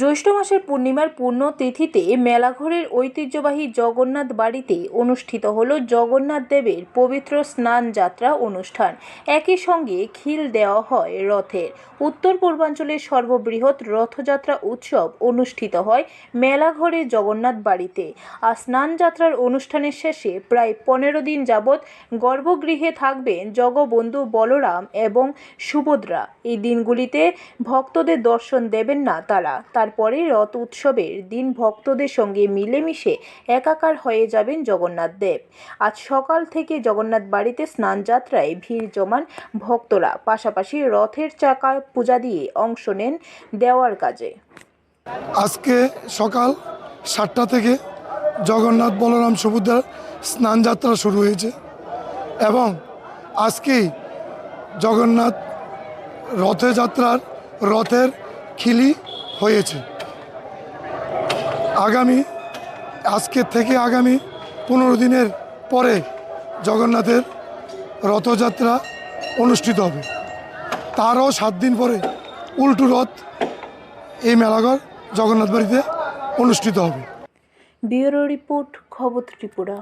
জ্যৈষ্ঠ মাসের পূর্ণিমার পূর্ণ তিথিতে মেলাঘরের ঐতিহ্যবাহী জগন্নাথ বাড়িতে অনুষ্ঠিত হল জগন্নাথ দেবের পবিত্র স্নান যাত্রা অনুষ্ঠান। একই সঙ্গে খিল দেওয়া হয় রথের। উত্তর পূর্বাঞ্চলের সর্ববৃহৎ রথযাত্রা উৎসব অনুষ্ঠিত হয় মেলাঘরে জগন্নাথ বাড়িতে। আর স্নান যাত্রার অনুষ্ঠানের শেষে প্রায় পনেরো দিন যাবৎ গর্ভগৃহে থাকবেন জগবন্ধু বলরাম এবং সুভদ্রা। এই দিনগুলিতে ভক্তদের দর্শন দেবেন না তারা। তারপরে রথ উৎসবের দিন ভক্তদের সঙ্গে মিলেমিশে একাকার হয়ে যাবেন জগন্নাথ দেব। আজ সকাল থেকে জগন্নাথ বাড়িতে স্নান যাত্রায় ভিড় জমান ভক্তরা, পাশাপাশি রথের চাকায় পূজা দিয়ে অংশ নেন দেওয়ার কাজে। আজকে সকাল সাতটা থেকে জগন্নাথ বলরাম সুভদ্রার স্নান যাত্রা শুরু হয়েছে এবং আজকেই জগন্নাথ রথযাত্রার রথের খিলি হয়েছে। আগামী, আজকে থেকে আগামী পনেরো দিনের পরে জগন্নাথের রথযাত্রা অনুষ্ঠিত হবে। তারও সাত দিন পরে উল্টু রথ এই মেলাঘর জগন্নাথ বাড়িতে অনুষ্ঠিত হবে। ব্যুরো রিপোর্ট, খবর ত্রিপুরা।